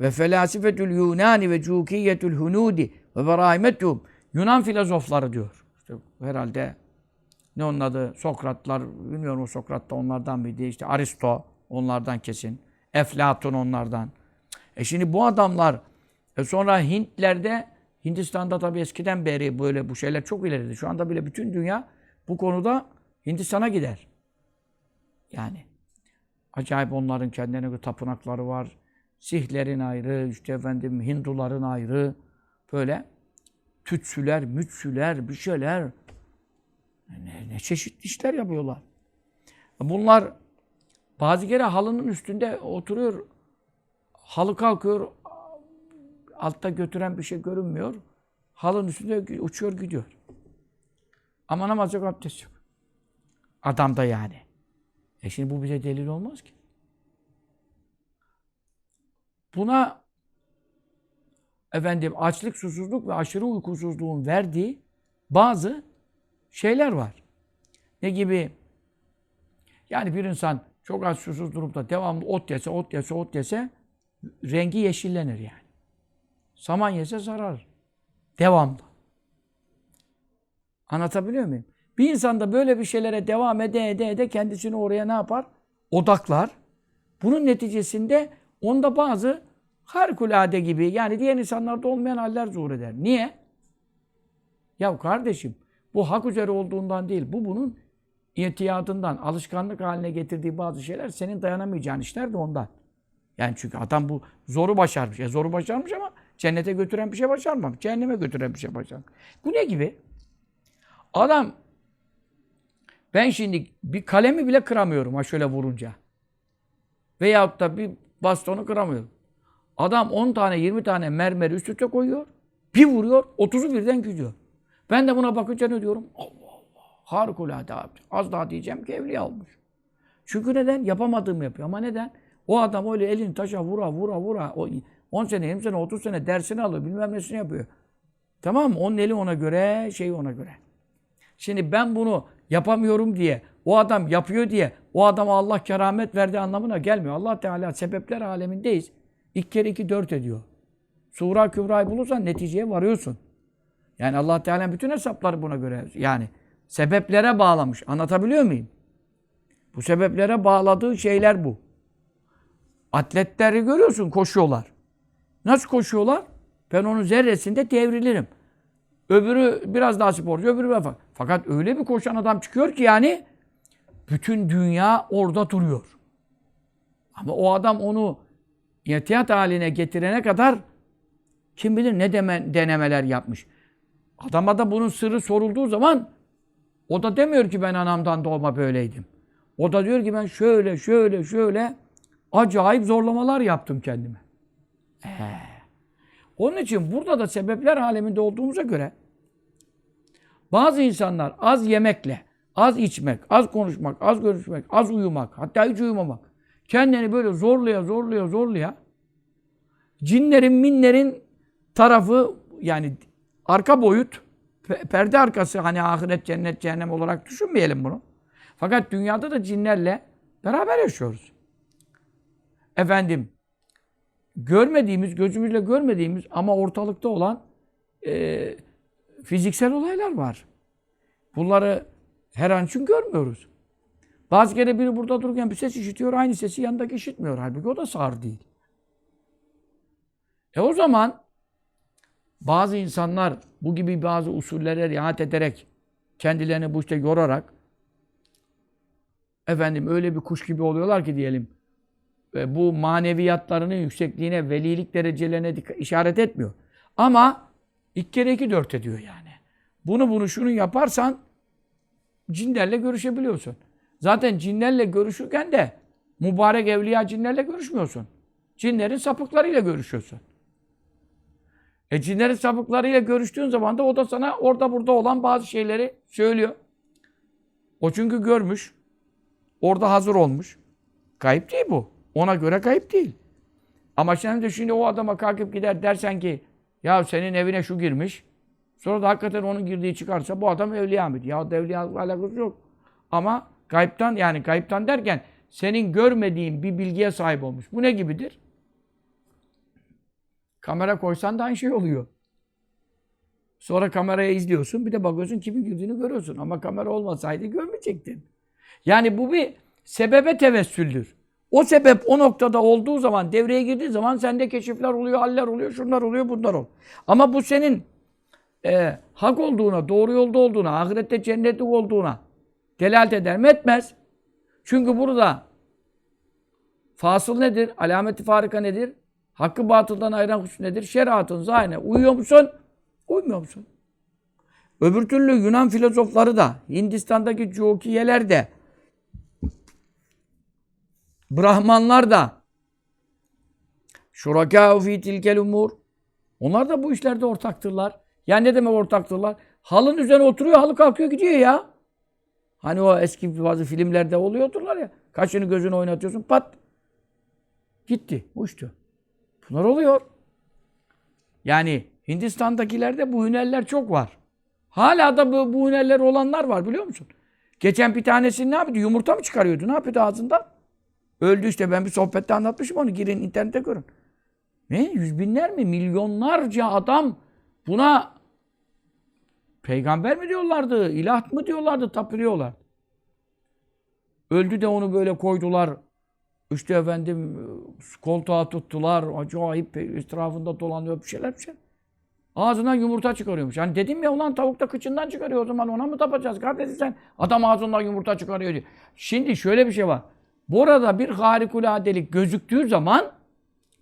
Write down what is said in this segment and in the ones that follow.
ve felasifetül Yunani ve cukiyetül hunudi ve beraimetum Yunan filozofları diyor. İşte herhalde ne onun adı? Sokratlar, bilmiyorum o Sokrat da onlardan mıydı? İşte Aristo onlardan kesin. Eflatun onlardan. E şimdi bu adamlar e sonra Hintlerde Hindistan'da tabii eskiden beri böyle bu şeyler çok ileride. Şu anda bile bütün dünya bu konuda Hindistan'a gider. Yani acayip onların kendilerine göre tapınakları var. Sihlerin ayrı, işte efendim Hinduların ayrı. Böyle tütsüler, mütsüler, bir şeyler. Ne, ne çeşitli işler yapıyorlar. Bunlar bazı kere halının üstünde oturuyor. Halı kalkıyor. Altta götüren bir şey görünmüyor. Halının üstünde uçuyor gidiyor. Ama namaz yok, abdest yok. Adamda yani. E şimdi bu bize delil olmaz ki. Buna efendim açlık, susuzluk ve aşırı uykusuzluğun verdiği bazı şeyler var. Ne gibi? Yani bir insan çok az susuz durup da devamlı ot yese, ot yese, ot yese rengi yeşillenir yani. Saman yese zarar. Devamlı. Anlatabiliyor muyum? Bir insan da böyle bir şeylere devam ede ede ede kendisini oraya ne yapar? Odaklar. Bunun neticesinde onda bazı harikulade gibi yani diğer insanlarda olmayan haller zuhur eder. Niye? Ya kardeşim bu hak üzere olduğundan değil. Bu bunun itiyadından, alışkanlık haline getirdiği bazı şeyler senin dayanamayacağın işler de ondan. Yani çünkü adam bu zoru başarmış. E zoru başarmış ama cennete götüren bir şey başarmamış. Cehenneme götüren bir şey başarmış. Bu ne gibi? Adam ben şimdi bir kalemi bile kıramıyorum ha şöyle vurunca. Veyahut da bir bastonu kıramıyorum. Adam 10 tane 20 tane mermeri üst üste koyuyor. Bir vuruyor 30'u birden gidiyor. Ben de buna bakınca ne diyorum? Allah Allah. Harikulade abi. Az daha diyeceğim ki evliya olmuş. Çünkü neden? Yapamadığımı yapıyor. Ama neden? O adam öyle elini taşa vura vura vura. O 10 sene, 20 sene, 30 sene dersini alıyor. Bilmem nesini yapıyor. Tamam mı? Onun eli ona göre, şeyi ona göre. Şimdi ben bunu yapamıyorum diye, o adam yapıyor diye, o adama Allah keramet verdiği anlamına gelmiyor. Allah Teala sebepler alemindeyiz. İki kere iki dört ediyor. Sura Kübra'yı bulursan neticeye varıyorsun. Yani Allah Teala bütün hesapları buna göre yani sebeplere bağlamış. Anlatabiliyor muyum? Bu sebeplere bağladığı şeyler bu. Atletleri görüyorsun koşuyorlar. Nasıl koşuyorlar? Ben onun zerresinde devrilirim. Öbürü biraz daha sporcu, öbürü biraz fa- Fakat öyle bir koşan adam çıkıyor ki yani bütün dünya orada duruyor. Ama o adam onu ihtiyat haline getirene kadar kim bilir ne deme, denemeler yapmış. Adama da bunun sırrı sorulduğu zaman o da demiyor ki ben anamdan doğma böyleydim. O da diyor ki ben şöyle şöyle şöyle acayip zorlamalar yaptım kendime. Ee, onun için burada da sebepler aleminde olduğumuza göre bazı insanlar az yemekle, az içmek, az konuşmak, az görüşmek, az uyumak, hatta hiç uyumamak, kendini böyle zorlaya zorlaya zorlaya cinlerin, minlerin tarafı yani arka boyut, pe- perde arkası hani ahiret, cennet, cehennem olarak düşünmeyelim bunu. Fakat dünyada da cinlerle beraber yaşıyoruz. Efendim, görmediğimiz, gözümüzle görmediğimiz ama ortalıkta olan e, fiziksel olaylar var. Bunları her an için görmüyoruz. Bazı kere biri burada dururken bir ses işitiyor, aynı sesi yanındaki işitmiyor. Halbuki o da sağır değil. E o zaman bazı insanlar bu gibi bazı usullere riayet ederek, kendilerini bu işte yorarak, efendim öyle bir kuş gibi oluyorlar ki diyelim, ve bu maneviyatlarının yüksekliğine, velilik derecelerine işaret etmiyor. Ama iki kere iki dört ediyor yani. Bunu bunu şunu yaparsan cinlerle görüşebiliyorsun. Zaten cinlerle görüşürken de mübarek evliya cinlerle görüşmüyorsun. Cinlerin sapıklarıyla görüşüyorsun. E cinlerin sapıklarıyla görüştüğün zaman da o da sana orada burada olan bazı şeyleri söylüyor. O çünkü görmüş. Orada hazır olmuş. Kayıp değil bu. Ona göre kayıp değil. Ama sen de şimdi o adama kalkıp gider dersen ki ya senin evine şu girmiş. Sonra da hakikaten onun girdiği çıkarsa bu adam evliya mıydı? Ya evliya alakası yok. Ama kayıptan yani kayıptan derken senin görmediğin bir bilgiye sahip olmuş. Bu ne gibidir? Kamera koysan da aynı şey oluyor. Sonra kameraya izliyorsun. Bir de bakıyorsun kimin güldüğünü görüyorsun. Ama kamera olmasaydı görmeyecektin. Yani bu bir sebebe tevessüldür. O sebep o noktada olduğu zaman, devreye girdiği zaman sende keşifler oluyor, haller oluyor, şunlar oluyor, bunlar oluyor. Ama bu senin e, hak olduğuna, doğru yolda olduğuna, ahirette cennetlik olduğuna delalet eder mi? Etmez. Çünkü burada fasıl nedir? Alameti farika nedir? Hakkı batıldan ayıran husus nedir? Şeriatın zahine uyuyor musun? Uymuyor musun? Öbür türlü Yunan filozofları da, Hindistan'daki Cukiyeler de, Brahmanlar da, Şurakâ fî tilkel umur. Onlar da bu işlerde ortaktırlar. Yani ne demek ortaktırlar? Halın üzerine oturuyor, halı kalkıyor gidiyor ya. Hani o eski bazı filmlerde oluyordurlar ya. Kaşını gözünü oynatıyorsun, pat. Gitti, uçtu. Bunlar oluyor. Yani Hindistan'dakilerde bu hünerler çok var. Hala da bu, bu hünerler olanlar var biliyor musun? Geçen bir tanesi ne yapıyordu? Yumurta mı çıkarıyordu? Ne yapıyordu ağzından? Öldü işte. Ben bir sohbette anlatmışım onu. Girin internete görün. Ne? Yüz binler mi? Milyonlarca adam buna peygamber mi diyorlardı? ilah mı diyorlardı? Tapırıyorlar. Öldü de onu böyle koydular. İşte efendim koltuğa tuttular. Acayip etrafında dolanıyor bir şeyler bir şeyler. Ağzından yumurta çıkarıyormuş. Hani dedim ya ulan tavuk da kıçından çıkarıyor o zaman ona mı tapacağız kardeşim sen? Adam ağzından yumurta çıkarıyor diyor. Şimdi şöyle bir şey var. Burada bir harikuladelik gözüktüğü zaman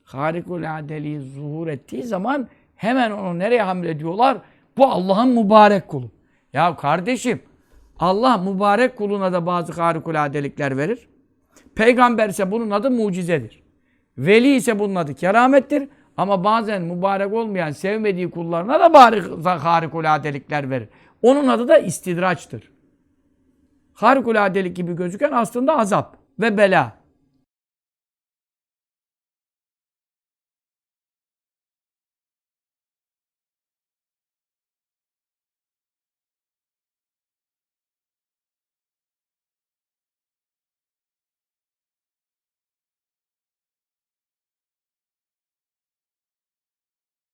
harikuladeliği zuhur ettiği zaman hemen onu nereye hamlediyorlar? Bu Allah'ın mübarek kulu. Ya kardeşim Allah mübarek kuluna da bazı harikuladelikler verir. Peygamber ise bunun adı mucizedir. Veli ise bunun adı keramettir. Ama bazen mübarek olmayan, sevmediği kullarına da harikuladelikler verir. Onun adı da istidraçtır. Harikuladelik gibi gözüken aslında azap ve bela.